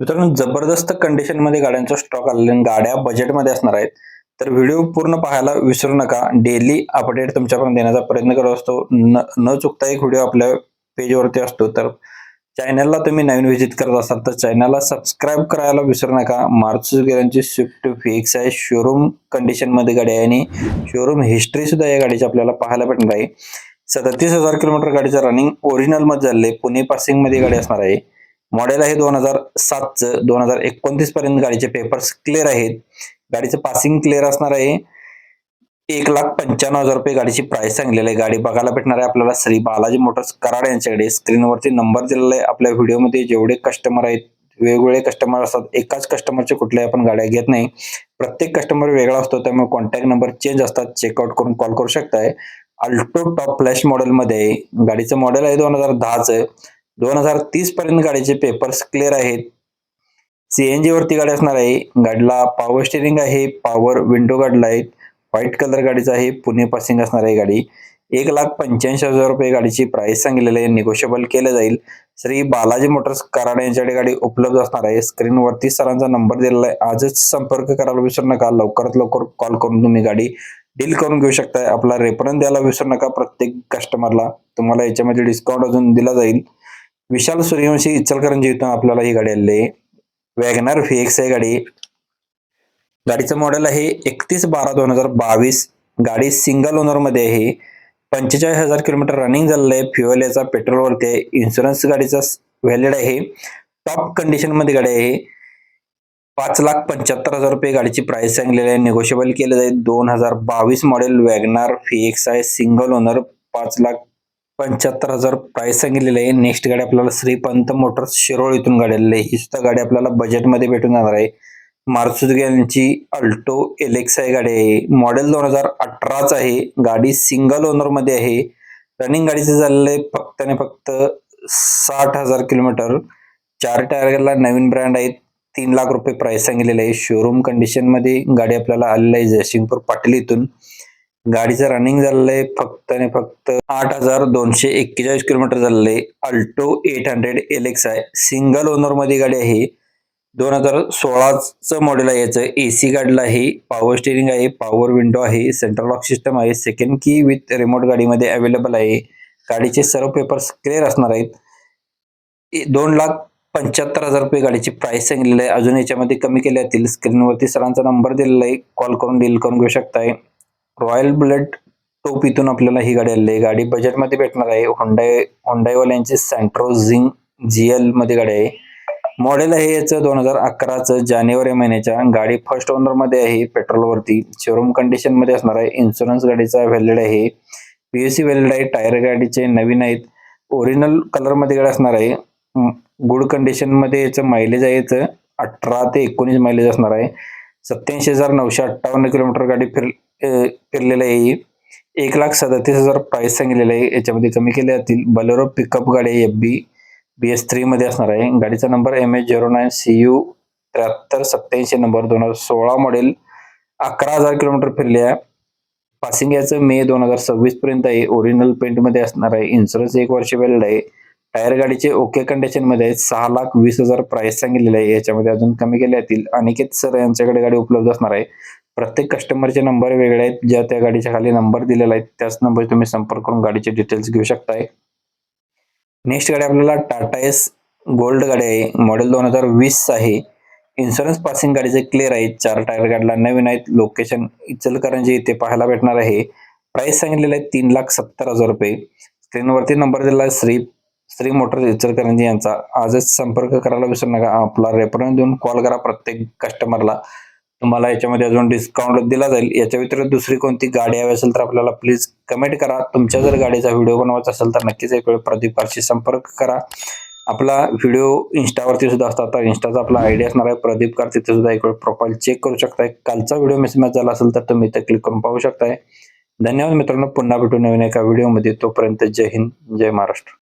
मित्रांनो जबरदस्त कंडिशनमध्ये गाड्यांचा स्टॉक आलेला गाड्या बजेटमध्ये असणार आहेत. तर व्हिडिओ पूर्ण पाहायला विसरू नका. डेली अपडेट तुमच्यापर्यंत देण्याचा प्रयत्न करत असतो. न न चुकता एक व्हिडिओ आपल्या पेजवरती असतो. तर चॅनलला तुम्ही नवीन व्हिजिट करत असाल तर चॅनलला सबस्क्राईब करायला विसरू नका. मारुती सुझुकी स्विफ्ट फिक्स आहे. शोरूम कंडिशनमध्ये गाडी आहे आणि शोरूम हिस्ट्री सुद्धा या गाडीची आपल्याला पाहायला भेटणार आहे. सदतीस हजार किलोमीटर गाडीचं रनिंग ओरिजिनलमध्ये झाले पुणे पासिंगमध्ये गाडी असणार आहे. मॉडेल आहे दोन हजार सातचं. दोन हजार एकोणतीस पर्यंत गाडीचे पेपर्स क्लिअर आहेत. गाडीचं पासिंग क्लिअर असणार आहे. एक लाख पंच्याण्णव हजार रुपये गाडीची प्राइस सांगलेली आहे. गाडी बघायला भेटणार आहे आपल्याला श्री बालाजी मोटर्स कराड यांच्याकडे. स्क्रीनवरती नंबर दिलेला आहे आपल्या व्हिडिओमध्ये जेवढे कस्टमर आहेत वेगवेगळे कस्टमर असतात. एकाच कस्टमरचे कुठल्याही आपण गाड्या घेत नाही. प्रत्येक कस्टमर वेगळा असतो त्यामुळे कॉन्टॅक्ट नंबर चेंज असतात. चेकआउट करून कॉल करू शकताय. अल्टो टॉप फ्लॅश मॉडेल मध्ये गाडीचं मॉडेल आहे दोन हजार दहाचं. दोन हजार तीस पर्यंत गाडीचे पेपर्स क्लिअर आहेत. सीएनजी वरती गाडी असणार आहे. गाडीला पॉवर स्टेरिंग आहे पॉवर विंडो गाडीला आहेत व्हाईट कलर गाडीचा आहे पुणे पासिंग असणार आहे गाडी. एक लाख पंच्याऐंशी हजार रुपये गाडीची प्राइस सांगितलेली आहे. निगोशिएबल केलं जाईल. श्री बालाजी मोटर्स कराड यांच्याकडे गाडी उपलब्ध असणार आहे. स्क्रीनवरती सरांचा नंबर दिलेला आहे. आजच संपर्क करायला विसरू नका. लवकरात लवकर कॉल करून तुम्ही गाडी डील करून घेऊ शकताय. आपला रेफरन्स द्यायला विसरू नका. प्रत्येक कस्टमरला तुम्हाला याच्यामध्ये डिस्काउंट अजून दिला जाईल. विशाल सूर्यवंशी इचलकरंजी इथून आपल्याला ही गाडी आलेली आहे. वॅगनार व्ही एक्स आहे गाडी. गाडीचं मॉडेल आहे एकतीस बारा दोन हजार बावीस. गाडी सिंगल ओनरमध्ये आहे. पंचेचाळीस हजार किलोमीटर रनिंग झालेलं आहे. फ्युएल याचा पेट्रोलवरती आहे. इन्शुरन्स गाडीचा व्हॅलिड आहे. टॉप कंडिशनमध्ये गाडी आहे. पाच लाख पंच्याहत्तर हजार रुपये गाडीची प्राइस सांगलेली आहे. निगोशिएबल केलं जाईल दोन हजार बावीस मॉडेल वॅगनार फी एक्स आहे. सिंगल ओनर पाच लाख पंच्याहत्तर हजार प्राइस सांगितलेलं आहे. नेक्स्ट गाडी आपल्याला श्रीपंत मोटर्स शिरोळ इथून गाडी आलेली आहे. ही सुद्धा गाडी आपल्याला बजेटमध्ये भेटून जाणार आहे. मारुती यांची अल्टो एलेक्स आहे गाडी आहे. मॉडेल दोन हजार अठराच आहे. गाडी सिंगल ओनरमध्ये आहे. रनिंग गाडीचं झालेलं आहे फक्त आणि फक्त साठ हजार किलोमीटर. चार टायरला नवीन ब्रँड आहेत. तीन लाख रुपये प्राइस सांगितलेलं आहे. शोरूम कंडिशनमध्ये गाडी आपल्याला आलेली आहे जयसिंगपूर पाटील इथून. गाडीचं रनिंग झालंय फक्त आणि फक्त आठ हजार दोनशे एक्केचाळीस किलोमीटर झालेलं Alto eight hundred L X आहे सिंगल ओनरमध्ये गाडी आहे. दोन हजार सोळाचं मॉडेल आहे याचं. ए सी गाडीला आहे पॉवर स्टेरिंग आहे पॉवर विंडो आहे सेंट्रल लॉक सिस्टम आहे सेकंड की विथ रिमोट गाडीमध्ये अवेलेबल आहे. गाडीचे सर्व पेपर्स क्लिअर असणार आहेत. दोन लाख पंच्याहत्तर हजार रुपये गाडीची प्राइस सांगितलेली आहे. अजून याच्यामध्ये कमी केल्या जातील स्क्रीनवरती सरांचा नंबर दिलेला आहे. कॉल करून डील करून घेऊ शकताय. रॉयल बुलेट टोप इथून आपल्याला ही गाडी आलेली आहे. गाडी बजेटमध्ये भेटणार आहे. होंडाय होंडाईवाल्यांची सँट्रोझिंग जी एलमध्ये गाडी आहे. मॉडेल आहे याचं दोन हजार अकराचं. जानेवारी महिन्याच्या. गाडी फर्स्ट ओनरमध्ये आहे. पेट्रोलवरती शोरूम कंडिशनमध्ये असणार आहे. इन्शुरन्स गाडीचा व्हॅलिड आहे. पीएससी व्हॅलिड आहे. टायर गाडीचे नवीन आहेत. ओरिजिनल कलरमध्ये गाडी असणार आहे. गुड कंडिशनमध्ये याचं मायलेज आहे याचं अठरा ते एकोणीस मायलेज असणार आहे. सत्याऐंशी हजार नऊशे अठ्ठावन्न किलोमीटर गाडी फिर पेरलेलं आहे एक लाख सदतीस हजार प्राईस सांगितलेलं आहे. याच्यामध्ये कमी केले जातील. बलेरो पिकअप गाडी आहे F B B S three मध्ये असणार आहे. गाडीचा number M H zero nine C U त्र्याहत्तर सत्याऐंशी नंबर. दोन हजार सोळा मॉडेल अकरा हजार किलोमीटर फिरले आहे. पासिंग याचं मे दोन हजार सव्वीस पर्यंत आहे. ओरिजिनल पेंटमध्ये असणार आहे. इन्शुरन्स एक वर्ष वेल्ड आहे. टायर गाडीचे ओके कंडिशनमध्ये आहेत. सहा लाख वीस हजार प्राईस सांगितलेले आहे. याच्यामध्ये अजून कमी केले जातील. अनिकेत सर यांच्याकडे गाडी उपलब्ध असणार आहे. प्रत्येक कस्टमरचे नंबर वेगळे आहेत. ज्या त्या गाडीच्या खाली नंबर दिलेला आहे त्याच नंबर तुम्ही संपर्क करून गाडीचे डिटेल्स घेऊ शकताय. नेक्स्ट गाडी आपल्याला टाटा एस गोल्ड गाडी आहे. मॉडेल दोन हजार वीस आहे. इन्शुरन्स पासिंग गाडीचे क्लिअर आहेत चार टायर गाडीला नवीन आहेत. लोकेशन इचलकरंजी इथे पाहायला भेटणार आहे. प्राइस सांगितलेलं आहे तीन लाख सत्तर हजार रुपये. स्क्रीनवरती नंबर दिला आहे श्री श्री मोटर इचलकरंजी यांचा. आजच संपर्क करायला विसरू नका. आपला रेफरन्स देऊन कॉल करा प्रत्येक कस्टमरला तुम्हाला याच्यामध्ये अजून डिस्काउंट दिला जाईल. याच्या व्यतिरिक्त दुसरी कोणती गाडी हवी असेल तर आपल्याला प्लीज कमेंट करा. तुमच्या जर गाडीचा व्हिडिओ बनवायचा असेल तर नक्कीच एक वेळ प्रदीप पारशी संपर्क करा. आपला व्हिडिओ इन्स्टावरती सुद्धा असतात. तर इन्स्टाचा आपला आयडिया असणार आहे. प्रदीप कार तिथे सुद्धा एक वेळ प्रोफाईल चेक करू शकताय. कालचा व्हिडिओ मिसमॅच झाला असेल तर तुम्ही इथे क्लिक करून पाहू शकताय. धन्यवाद मित्रांनो. पुन्हा भेटू नवीन एका व्हिडिओमध्ये तोपर्यंत जय हिंद जय महाराष्ट्र.